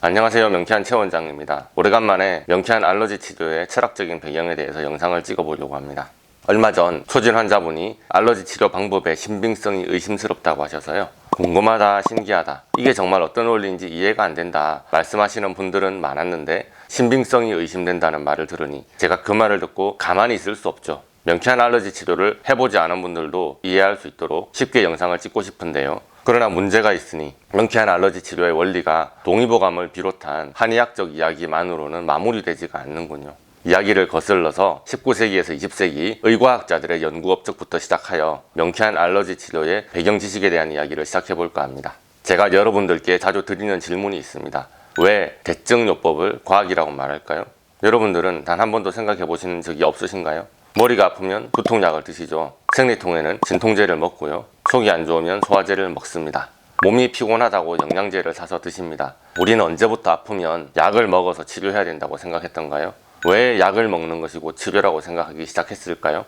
안녕하세요. 명쾌한 최 원장입니다. 오래간만에 명쾌한 알러지 치료의 철학적인 배경에 대해서 영상을 찍어보려고 합니다. 얼마 전 초진 환자분이 알러지 치료 방법의 신빙성이 의심스럽다고 하셔서요 궁금하다 신기하다. 이게 정말 어떤 원리인지 이해가 안 된다. 말씀하시는 분들은 많았는데 신빙성이 의심된다는 말을 들으니 제가 그 말을 듣고 가만히 있을 수 없죠. 명쾌한 알러지 치료를 해보지 않은 분들도 이해할 수 있도록 쉽게 영상을 찍고 싶은데요 그러나 문제가 있으니 명쾌한 알러지 치료의 원리가 동의보감을 비롯한 한의학적 이야기만으로는 마무리되지가 않는군요. 이야기를 거슬러서 19세기에서 20세기 의과학자들의 연구 업적부터 시작하여 명쾌한 알러지 치료의 배경 지식에 대한 이야기를 시작해 볼까 합니다. 제가 여러분들께 자주 드리는 질문이 있습니다. 왜 대증요법을 과학이라고 말할까요? 여러분들은 단 한 번도 생각해 보신 적이 없으신가요? 머리가 아프면 두통약을 드시죠. 생리통에는 진통제를 먹고요. 속이 안 좋으면 소화제를 먹습니다. 몸이 피곤하다고 영양제를 사서 드십니다. 우리는 언제부터 아프면 약을 먹어서 치료해야 된다고 생각했던가요? 왜 약을 먹는 것이고 치료라고 생각하기 시작했을까요?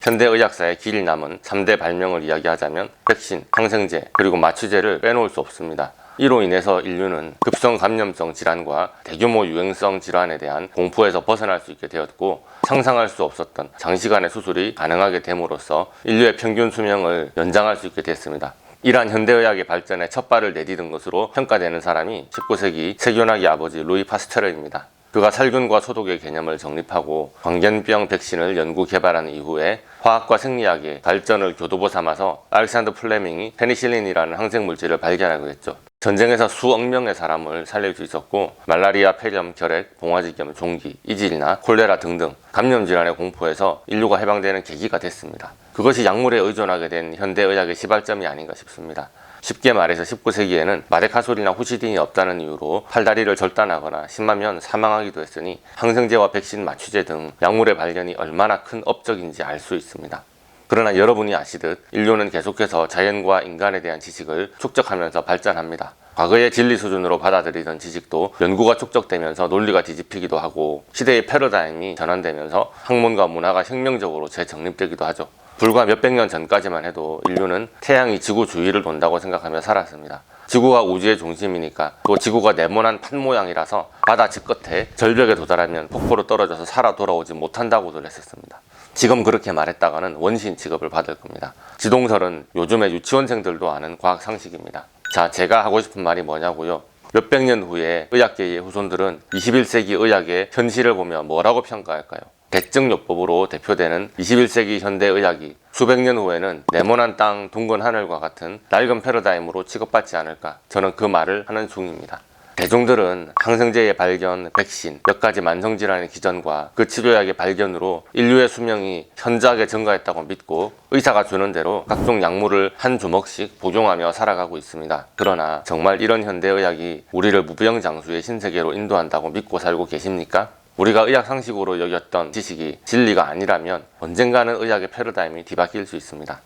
현대의학사의 길이 남은 3대 발명을 이야기하자면 백신, 항생제, 그리고 마취제를 빼놓을 수 없습니다. 이로 인해서 인류는 급성 감염성 질환과 대규모 유행성 질환에 대한 공포에서 벗어날 수 있게 되었고 상상할 수 없었던 장시간의 수술이 가능하게 됨으로써 인류의 평균 수명을 연장할 수 있게 됐습니다. 이러한 현대의학의 발전에 첫 발을 내디딘 것으로 평가되는 사람이 19세기 세균학의 아버지 루이 파스테르입니다. 그가 살균과 소독의 개념을 정립하고 광견병 백신을 연구 개발한 이후에 화학과 생리학의 발전을 교도보 삼아서 알렉산더 플레밍이 페니실린이라는 항생 물질을 발견하게 됐죠. 전쟁에서 수억 명의 사람을 살릴 수 있었고 말라리아, 폐렴, 결핵, 봉화지겸, 종기, 이질이나 콜레라 등등 감염 질환의 공포에서 인류가 해방되는 계기가 됐습니다. 그것이 약물에 의존하게 된 현대 의학의 시발점이 아닌가 싶습니다. 쉽게 말해서 19세기에는 마데카솔이나 후시딘이 없다는 이유로 팔다리를 절단하거나 심하면 사망하기도 했으니 항생제와 백신, 마취제 등 약물의 발견이 얼마나 큰 업적인지 알 수 있습니다. 그러나 여러분이 아시듯 인류는 계속해서 자연과 인간에 대한 지식을 축적하면서 발전합니다. 과거의 진리 수준으로 받아들이던 지식도 연구가 축적되면서 논리가 뒤집히기도 하고 시대의 패러다임이 전환되면서 학문과 문화가 혁명적으로 재정립되기도 하죠. 불과 몇백 년 전까지만 해도 인류는 태양이 지구 주위를 돈다고 생각하며 살았습니다. 지구가 우주의 중심이니까 또 지구가 네모난 판 모양이라서 바다 직끝에 절벽에 도달하면 폭포로 떨어져서 살아 돌아오지 못한다고들 했었습니다. 지금 그렇게 말했다가는 원신 취급을 받을 겁니다. 지동설은 요즘의 유치원생들도 아는 과학 상식입니다. 자, 제가 하고 싶은 말이 뭐냐고요? 몇백 년 후에 의학계의 후손들은 21세기 의학의 현실을 보며 뭐라고 평가할까요? 대증요법으로 대표되는 21세기 현대 의학이 수백 년 후에는 네모난 땅, 둥근 하늘과 같은 낡은 패러다임으로 취급받지 않을까 저는 그 말을 하는 중입니다. 대중들은 항생제의 발견, 백신, 몇 가지 만성질환의 기전과 그 치료약의 발견으로 인류의 수명이 현저하게 증가했다고 믿고 의사가 주는 대로 각종 약물을 한 주먹씩 복용하며 살아가고 있습니다. 그러나 정말 이런 현대의학이 우리를 무병장수의 신세계로 인도한다고 믿고 살고 계십니까? 우리가 의학 상식으로 여겼던 지식이 진리가 아니라면 언젠가는 의학의 패러다임이 뒤바뀔 수 있습니다.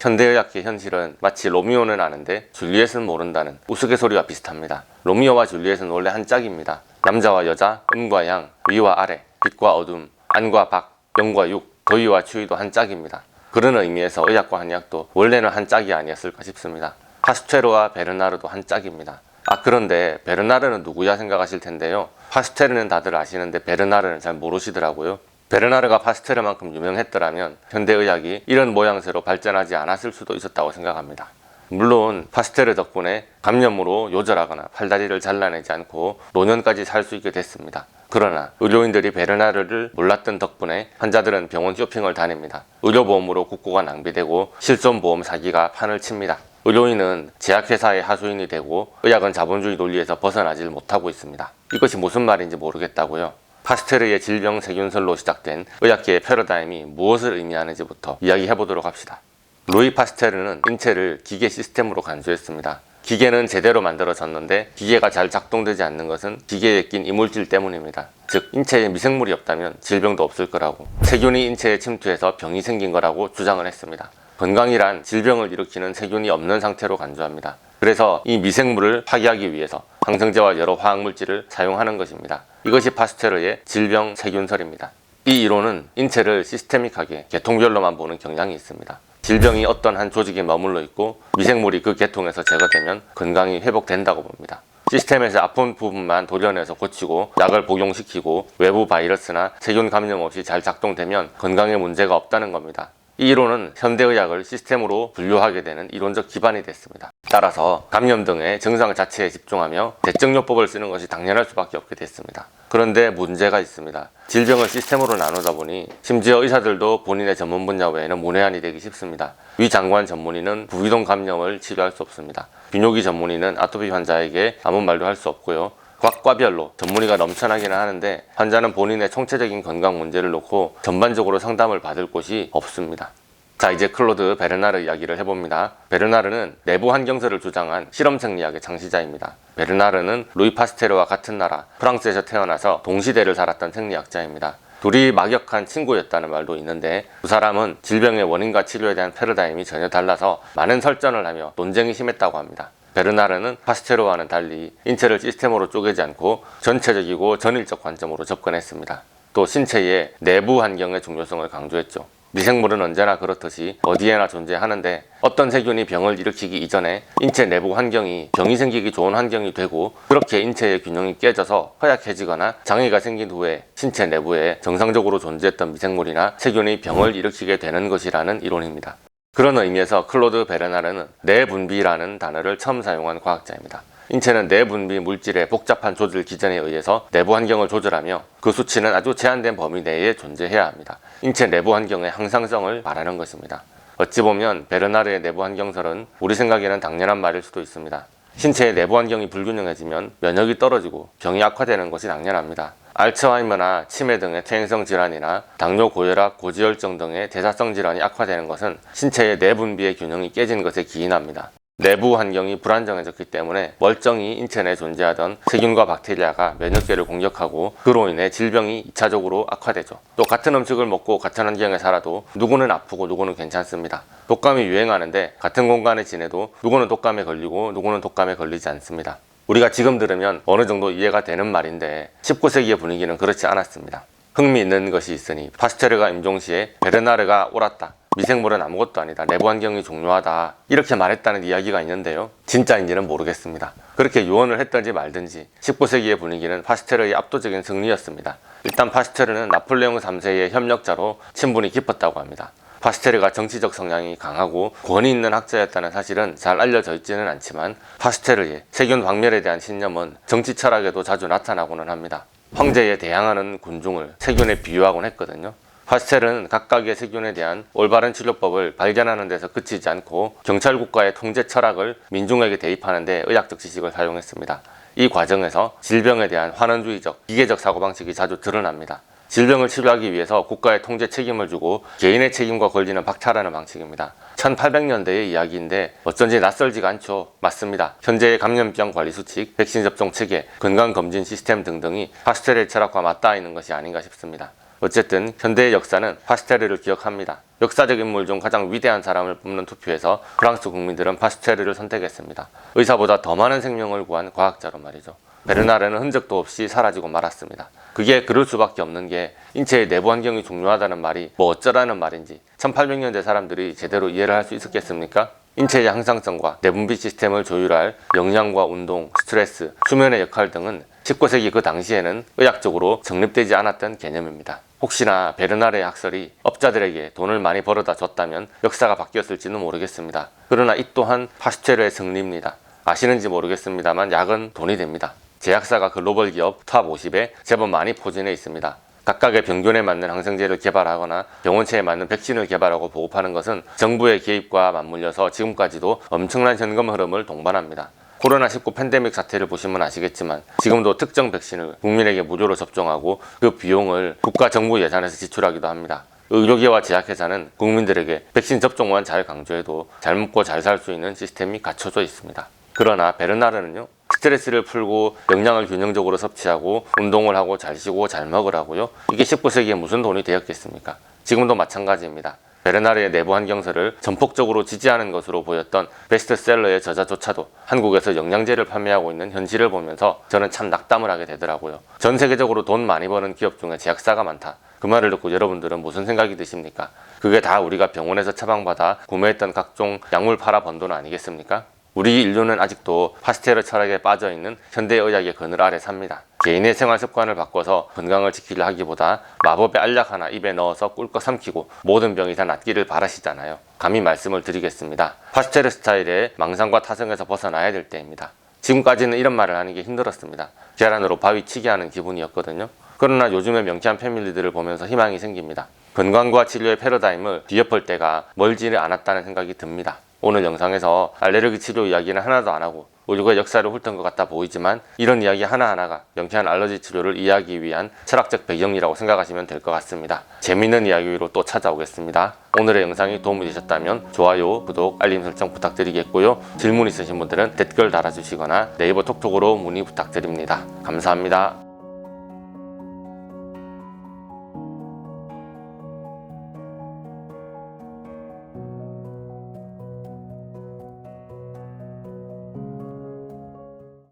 현대의학의 현실은 마치 로미오는 아는데 줄리엣은 모른다는 우스갯소리와 비슷합니다. 로미오와 줄리엣은 원래 한 짝입니다. 남자와 여자, 음과 양, 위와 아래, 빛과 어둠, 안과 박, 영과 육, 더위와 추위도 한 짝입니다. 그런 의미에서 의학과 한의학도 원래는 한 짝이 아니었을까 싶습니다. 파스테르와 베르나르도 한 짝입니다. 아 그런데 베르나르는 누구야 생각하실 텐데요. 파스테르는 다들 아시는데 베르나르는 잘 모르시더라고요. 베르나르가 파스테르만큼 유명했더라면 현대의학이 이런 모양새로 발전하지 않았을 수도 있었다고 생각합니다. 물론 파스테르 덕분에 감염으로 요절하거나 팔다리를 잘라내지 않고 노년까지 살 수 있게 됐습니다. 그러나 의료인들이 베르나르를 몰랐던 덕분에 환자들은 병원 쇼핑을 다닙니다. 의료보험으로 국고가 낭비되고 실손보험 사기가 판을 칩니다. 의료인은 제약회사의 하수인이 되고 의학은 자본주의 논리에서 벗어나질 못하고 있습니다. 이것이 무슨 말인지 모르겠다고요. 파스테르의 질병 세균설로 시작된 의학계의 패러다임이 무엇을 의미하는지부터 이야기해 보도록 합시다. 루이 파스테르는 인체를 기계 시스템으로 간주했습니다. 기계는 제대로 만들어졌는데 기계가 잘 작동되지 않는 것은 기계에 낀 이물질 때문입니다. 즉 인체에 미생물이 없다면 질병도 없을 거라고 세균이 인체에 침투해서 병이 생긴 거라고 주장을 했습니다. 건강이란 질병을 일으키는 세균이 없는 상태로 간주합니다. 그래서 이 미생물을 파괴하기 위해서 항생제와 여러 화학물질을 사용하는 것입니다. 이것이 파스테르의 질병 세균설입니다. 이 이론은 인체를 시스테믹하게 계통별로만 보는 경향이 있습니다. 질병이 어떤 한 조직에 머물러 있고 미생물이 그 계통에서 제거되면 건강이 회복된다고 봅니다. 시스템에서 아픈 부분만 도려내서 고치고 약을 복용시키고 외부 바이러스나 세균 감염 없이 잘 작동되면 건강에 문제가 없다는 겁니다. 이 이론은 현대의학을 시스템으로 분류하게 되는 이론적 기반이 됐습니다. 따라서 감염 등의 증상 자체에 집중하며 대증요법을 쓰는 것이 당연할 수밖에 없게 됐습니다. 그런데 문제가 있습니다. 질병을 시스템으로 나누다 보니 심지어 의사들도 본인의 전문 분야 외에는 문외한이 되기 쉽습니다. 위 장관 전문의는 부위동 감염을 치료할 수 없습니다. 비뇨기 전문의는 아토피 환자에게 아무 말도 할 수 없고요. 곽과별로 전문의가 넘쳐나기는 하는데 환자는 본인의 총체적인 건강 문제를 놓고 전반적으로 상담을 받을 곳이 없습니다. 자 이제 클로드 베르나르 이야기를 해봅니다. 베르나르는 내부 환경설을 주장한 실험 생리학의 창시자입니다. 베르나르는 루이 파스테르와 같은 나라 프랑스에서 태어나서 동시대를 살았던 생리학자입니다. 둘이 막역한 친구였다는 말도 있는데 두 사람은 질병의 원인과 치료에 대한 패러다임이 전혀 달라서 많은 설전을 하며 논쟁이 심했다고 합니다. 베르나르는 파스테르와는 달리 인체를 시스템으로 쪼개지 않고 전체적이고 전일적 관점으로 접근했습니다. 또 신체의 내부 환경의 중요성을 강조했죠. 미생물은 언제나 그렇듯이 어디에나 존재하는데 어떤 세균이 병을 일으키기 이전에 인체 내부 환경이 병이 생기기 좋은 환경이 되고 그렇게 인체의 균형이 깨져서 허약해지거나 장애가 생긴 후에 신체 내부에 정상적으로 존재했던 미생물이나 세균이 병을 일으키게 되는 것이라는 이론입니다. 그런 의미에서 클로드 베르나르는 내분비라는 단어를 처음 사용한 과학자입니다. 인체는 내분비 물질의 복잡한 조절 기전에 의해서 내부 환경을 조절하며 그 수치는 아주 제한된 범위 내에 존재해야 합니다. 인체 내부 환경의 항상성을 말하는 것입니다. 어찌 보면 베르나르의 내부 환경설은 우리 생각에는 당연한 말일 수도 있습니다. 신체의 내부 환경이 불균형해지면 면역이 떨어지고 병이 악화되는 것이 당연합니다. 알츠하이머나 치매 등의 퇴행성 질환이나 당뇨, 고혈압, 고지혈증 등의 대사성 질환이 악화되는 것은 신체의 내분비의 균형이 깨진 것에 기인합니다. 내부 환경이 불안정해졌기 때문에 멀쩡히 인체 내에 존재하던 세균과 박테리아가 면역 계를 공격하고 그로 인해 질병이 2차적으로 악화되죠. 또 같은 음식을 먹고 같은 환경에 살아도 누구는 아프고 누구는 괜찮습니다. 독감이 유행하는데 같은 공간에 지내도 누구는 독감에 걸리고 누구는 독감에 걸리지 않습니다. 우리가 지금 들으면 어느 정도 이해가 되는 말인데 19세기의 분위기는 그렇지 않았습니다. 흥미있는 것이 있으니 파스테르가 임종 시에 베르나르가 옳았다. 미생물은 아무것도 아니다. 내부 환경이 중요하다. 이렇게 말했다는 이야기가 있는데요. 진짜인지는 모르겠습니다. 그렇게 유언을 했던지 말든지 19세기의 분위기는 파스테르의 압도적인 승리였습니다. 일단 파스테르는 나폴레옹 3세의 협력자로 친분이 깊었다고 합니다. 파스테르가 정치적 성향이 강하고 권위 있는 학자였다는 사실은 잘 알려져 있지는 않지만 파스테르의 세균 박멸에 대한 신념은 정치 철학에도 자주 나타나고는 합니다. 황제에 대항하는 군중을 세균에 비유하곤 했거든요. 파스텔은 각각의 세균에 대한 올바른 치료법을 발견하는 데서 그치지 않고 경찰 국가의 통제 철학을 민중에게 대입하는 데 의학적 지식을 사용했습니다. 이 과정에서 질병에 대한 환원주의적, 기계적 사고방식이 자주 드러납니다. 질병을 치료하기 위해서 국가의 통제 책임을 주고 개인의 책임과 권리는 박탈하는 방식입니다. 1800년대의 이야기인데 어쩐지 낯설지가 않죠. 맞습니다. 현재의 감염병 관리 수칙, 백신 접종 체계, 건강검진 시스템 등등이 파스텔의 철학과 맞닿아 있는 것이 아닌가 싶습니다. 어쨌든 현대의 역사는 파스테르를 기억합니다. 역사적 인물 중 가장 위대한 사람을 뽑는 투표에서 프랑스 국민들은 파스테르를 선택했습니다. 의사보다 더 많은 생명을 구한 과학자로 말이죠. 베르나르는 흔적도 없이 사라지고 말았습니다. 그게 그럴 수밖에 없는 게 인체의 내부 환경이 중요하다는 말이 뭐 어쩌라는 말인지 1800년대 사람들이 제대로 이해를 할 수 있었겠습니까? 인체의 항상성과 내분비 시스템을 조율할 영양과 운동, 스트레스, 수면의 역할 등은 19세기 그 당시에는 의학적으로 정립되지 않았던 개념입니다. 혹시나 베르나르의 학설이 업자들에게 돈을 많이 벌어다 줬다면 역사가 바뀌었을지는 모르겠습니다. 그러나 이 또한 파스테르의 승리입니다. 아시는지 모르겠습니다만 약은 돈이 됩니다. 제약사가 글로벌 기업 탑 50에 제법 많이 포진해 있습니다. 각각의 병균에 맞는 항생제를 개발하거나 병원체에 맞는 백신을 개발하고 보급하는 것은 정부의 개입과 맞물려서 지금까지도 엄청난 현금 흐름을 동반합니다. 코로나19 팬데믹 사태를 보시면 아시겠지만 지금도 특정 백신을 국민에게 무료로 접종하고 그 비용을 국가 정부 예산에서 지출하기도 합니다. 의료계와 제약회사는 국민들에게 백신 접종만 잘 강조해도 잘 먹고 잘 살 수 있는 시스템이 갖춰져 있습니다. 그러나 베르나르는요 스트레스를 풀고 영양을 균형적으로 섭취하고 운동을 하고 잘 쉬고 잘 먹으라고요 이게 19세기에 무슨 돈이 되었겠습니까 지금도 마찬가지입니다 베르나르의 내부 환경설을 전폭적으로 지지하는 것으로 보였던 베스트셀러의 저자조차도 한국에서 영양제를 판매하고 있는 현실을 보면서 저는 참 낙담을 하게 되더라고요. 전 세계적으로 돈 많이 버는 기업 중에 제약사가 많다. 그 말을 듣고 여러분들은 무슨 생각이 드십니까? 그게 다 우리가 병원에서 처방받아 구매했던 각종 약물 팔아 번 돈 아니겠습니까? 우리 인류는 아직도 파스테르 철학에 빠져 있는 현대 의학의 그늘 아래 삽니다. 개인의 생활 습관을 바꿔서 건강을 지키려 하기보다 마법의 알약 하나 입에 넣어서 꿀꺽 삼키고 모든 병이 다 낫기를 바라시잖아요. 감히 말씀을 드리겠습니다. 파스테르 스타일의 망상과 타성에서 벗어나야 될 때입니다. 지금까지는 이런 말을 하는 게 힘들었습니다. 계란으로 바위 치게 하는 기분이었거든요. 그러나 요즘의 명쾌한 패밀리들을 보면서 희망이 생깁니다. 건강과 치료의 패러다임을 뒤엎을 때가 멀지는 않았다는 생각이 듭니다. 오늘 영상에서 알레르기 치료 이야기는 하나도 안 하고 의료의 역사를 훑은 것 같아 보이지만 이런 이야기 하나하나가 명쾌한 알러지 치료를 이해하기 위한 철학적 배경이라고 생각하시면 될 것 같습니다. 재밌는 이야기로 또 찾아오겠습니다. 오늘의 영상이 도움이 되셨다면 좋아요, 구독, 알림 설정 부탁드리겠고요. 질문 있으신 분들은 댓글 달아주시거나 네이버 톡톡으로 문의 부탁드립니다. 감사합니다.